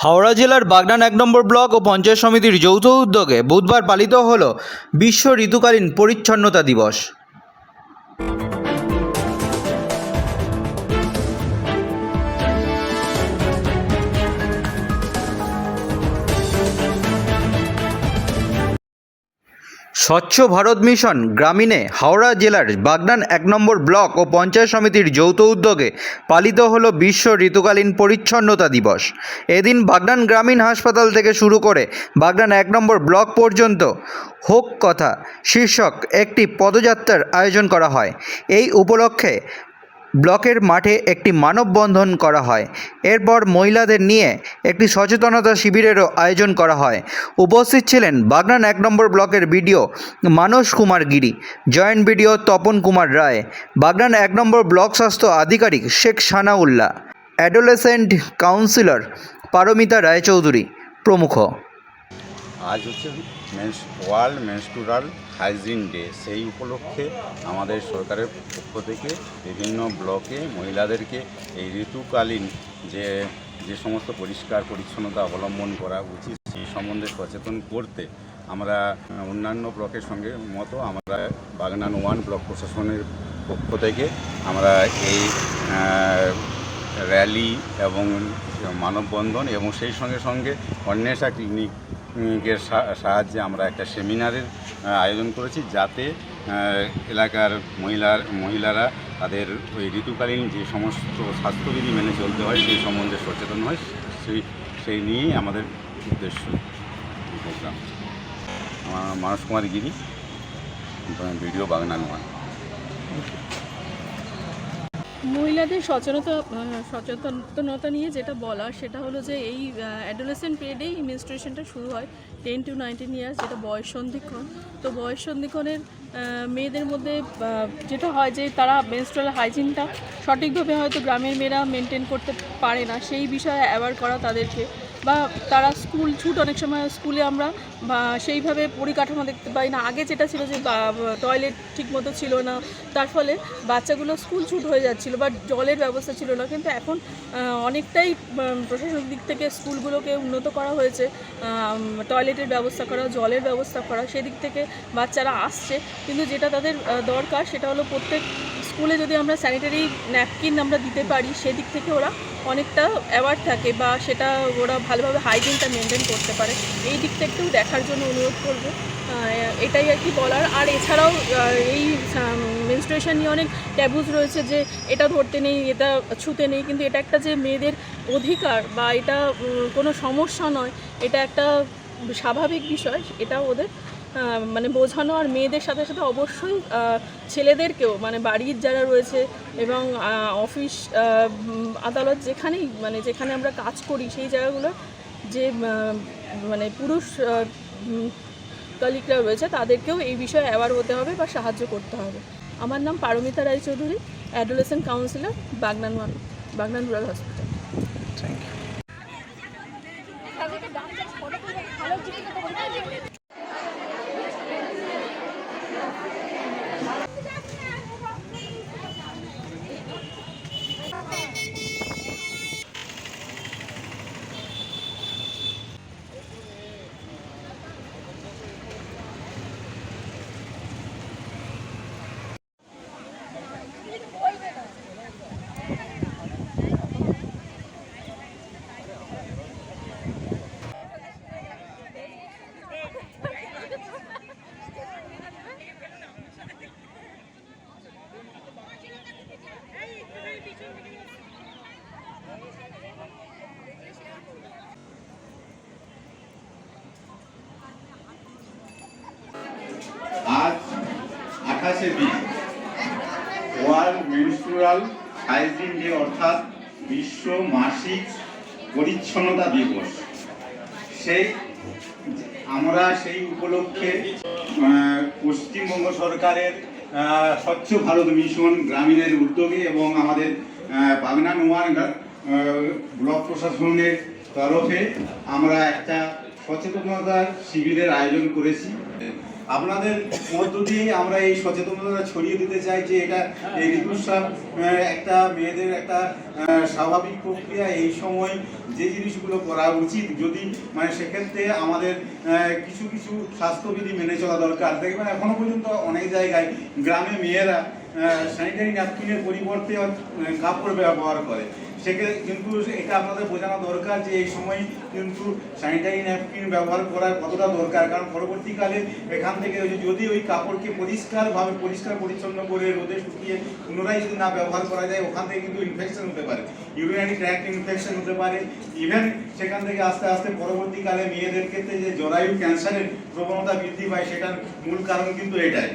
হাওড়া জেলার বাগনান এক নম্বর ব্লক ও পঞ্চায়েত সমিতির যৌথ উদ্যোগে বুধবার পালিত হল বিশ্ব ঋতুকালীন পরিচ্ছন্নতা দিবস। স্বচ্ছ ভারত মিশন গ্রামীণে হাওড়া জেলার বাগনান এক নম্বর ব্লক ও পঞ্চায়েত সমিতির যৌথ উদ্যোগে পালিত হল বিশ্ব ঋতুকালীন পরিচ্ছন্নতা দিবস। এদিন বাগনান গ্রামীণ হাসপাতাল থেকে শুরু করে বাগনান এক নম্বর ব্লক পর্যন্ত হোক কথা শীর্ষক একটি পদযাত্রার আয়োজন করা হয়। এই উপলক্ষে ব্লকের মাঠে একটি মানববন্ধন করা হয়। এরপর মহিলাদের নিয়ে একটি সচেতনতা শিবিরেরও আয়োজন করা হয়। উপস্থিত ছিলেন বাগনান এক নম্বর ব্লকের BDO Manas Kumar Giri, joint BDO Tapan Kumar Roy, Bagnan এক নম্বর ব্লক স্বাস্থ্য আধিকারিক শেখ সানাউল্লাহ, অ্যাডোলেসেন্ট কাউন্সিলর পারমিতা রায়চৌধুরী প্রমুখ। আজ হচ্ছে men's world menstrual hygiene day সেই উপলক্ষে আমাদের সরকারের পক্ষ থেকে বিভিন্ন ব্লকে মহিলাদেরকে এই ঋতুকালীন যে যে সমস্ত পরিষ্কার পরিচ্ছন্নতা অবলম্বন করা উচিত, সেই সম্বন্ধে সচেতন করতে আমরা অন্যান্য ব্লকের সঙ্গে মতো আমরা বাগনান ওয়ান ব্লক প্রশাসনের পক্ষ থেকে আমরা এই র্যালি এবং মানববন্ধন এবং সেই সঙ্গে সঙ্গে অন্বেষা ক্লিনিক এর সাহায্যে আমরা একটা সেমিনারের আয়োজন করেছি যাতে এলাকার মহিলার, মহিলারা তাদের ওই ঋতুকালীন যে সমস্ত স্বাস্থ্যবিধি মেনে চলতে হয়, সেই সম্বন্ধে সচেতন হয়, সেই সেই নিয়েই আমাদের উদ্দেশ্য programme. Manas Kumar Giri BDO Bagnan one. মহিলাদের সচেতনতা সচেতনতা নিয়ে যেটা বলা সেটা হলো যে এই অ্যাডোলেসেন্ট পিরিয়ডেই মিনস্ট্রেশনটা শুরু হয় টেন টু নাইনটিন ইয়ার্স যেটা বয়স সন্ধিক্ষণ তো বয়স সন্ধিক্ষণের মেয়েদের মধ্যে যেটা হয় যে তারা মেনস্ট্রাল হাইজিনটা সঠিকভাবে হয়তো গ্রামের মেয়েরা মেনটেন করতে পারে না, সেই বিষয়ে অ্যাওয়ার করা তাদেরকে। বা তারা স্কুল, ছুট অনেক সময় স্কুলে আমরা, বা সেইভাবে পরিকাঠামো দেখতে পাই না। আগে যেটা ছিল যে টয়লেট ঠিকমতো ছিল না। তার ফলে বাচ্চাগুলো স্কুল ছুট হয়ে যাচ্ছিল, বা জলের ব্যবস্থা ছিল না। কিন্তু এখন অনেকটাই প্রশাসনিক দিক থেকে স্কুলগুলোকে উন্নত করা হয়েছে। টয়লেটের ব্যবস্থা করা, জলের ব্যবস্থা করা, সেদিক থেকে বাচ্চারা আসছে। কিন্তু যেটা তাদের দরকার, সেটা হলো প্রত্যেক স্কুলে যদি আমরা স্যানিটারি ন্যাপকিন আমরা দিতে পারি, সেদিক থেকে ওরা অনেকটা অ্যাওয়ার্ড থাকে বা সেটা ওরা ভালোভাবে হাইজিনটা মেনটেন করতে পারে। এই দিকটা একটু দেখার জন্য অনুরোধ করব। এটাই আর কি বলার। আর এছাড়াও এই মেনস্ট্রুয়েশন নিয়ে অনেক ট্যাবুজ রয়েছে যে এটা ধরতে নেই, এটা ছুতে নেই, কিন্তু এটা একটা যে মেয়েদের অধিকার বা এটা কোনো সমস্যা নয়, এটা একটা স্বাভাবিক বিষয়, এটা ওদের মানে বোঝানো আর মেয়েদের সাথে সাথে অবশ্যই ছেলেদেরকেও মানে বাড়ির যারা রয়েছে এবং অফিস আদালত যেখানেই মানে যেখানে আমরা কাজ করি সেই জায়গাগুলো যে মানে পুরুষ কলিকরা রয়েছে তাদেরকেও এই বিষয়ে অ্যাওয়ার হতে হবে বা সাহায্য করতে হবে। আমার নাম Paramita Raychaudhuri adolescent counsellor Bagnan Bagnan rural hospital আজ আঠাশে May world menstrual hygiene day অর্থাৎ বিশ্ব মাসিক পরিচ্ছন্নতা দিবস। সেই আমরা সেই উপলক্ষে পশ্চিমবঙ্গ সরকারের স্বচ্ছ ভারত মিশন গ্রামীণের উদ্যোগে এবং আমাদের গা- আহ, ব্লক প্রশাসনের তরফে আমরা একটা সচেতনতা শিবিরের আয়োজন করেছি। আপনাদের মধ্য দিয়ে আমরা এই সচেতনতা ছড়িয়ে দিতে চাই যে এটা এই ঋতুস্রাব একটা মেয়েদের একটা স্বাভাবিক প্রক্রিয়া। এই সময় যে জিনিসগুলো করা উচিত, যদি মানে সেক্ষেত্রে আমাদের কিছু কিছু স্বাস্থ্যবিধি মেনে চলা দরকার। দেখবেন এখনও পর্যন্ত অনেক জায়গায় গ্রামে মেয়েরা স্যানিটারি ন্যাপকিনের পরিবর্তে কাপড় ব্যবহার করে। সেক্ষেত্রে কিন্তু এটা আপনাদের বোঝানো দরকার যে এই সময় কিন্তু স্যানিটারি ন্যাপকিন ব্যবহার করা কতটা দরকার। কারণ পরবর্তীকালে এখান থেকে যদি ওই কাপড়কে পরিষ্কারভাবে, পরিষ্কার পরিচ্ছন্ন করে রোদে শুকিয়ে পুনরায় যদি না ব্যবহার করা যায়, ওখান থেকে কিন্তু ইনফেকশন হতে পারে। ইউরিনারি ট্র্যাক্ট ইনফেকশন হতে পারে। ইভেন সেখান থেকে আস্তে আস্তে পরবর্তীকালে মেয়েদের ক্ষেত্রে যে জরায়ু ক্যান্সারের প্রবণতা বৃদ্ধি পায়, সেটার মূল কারণ কিন্তু এটাই।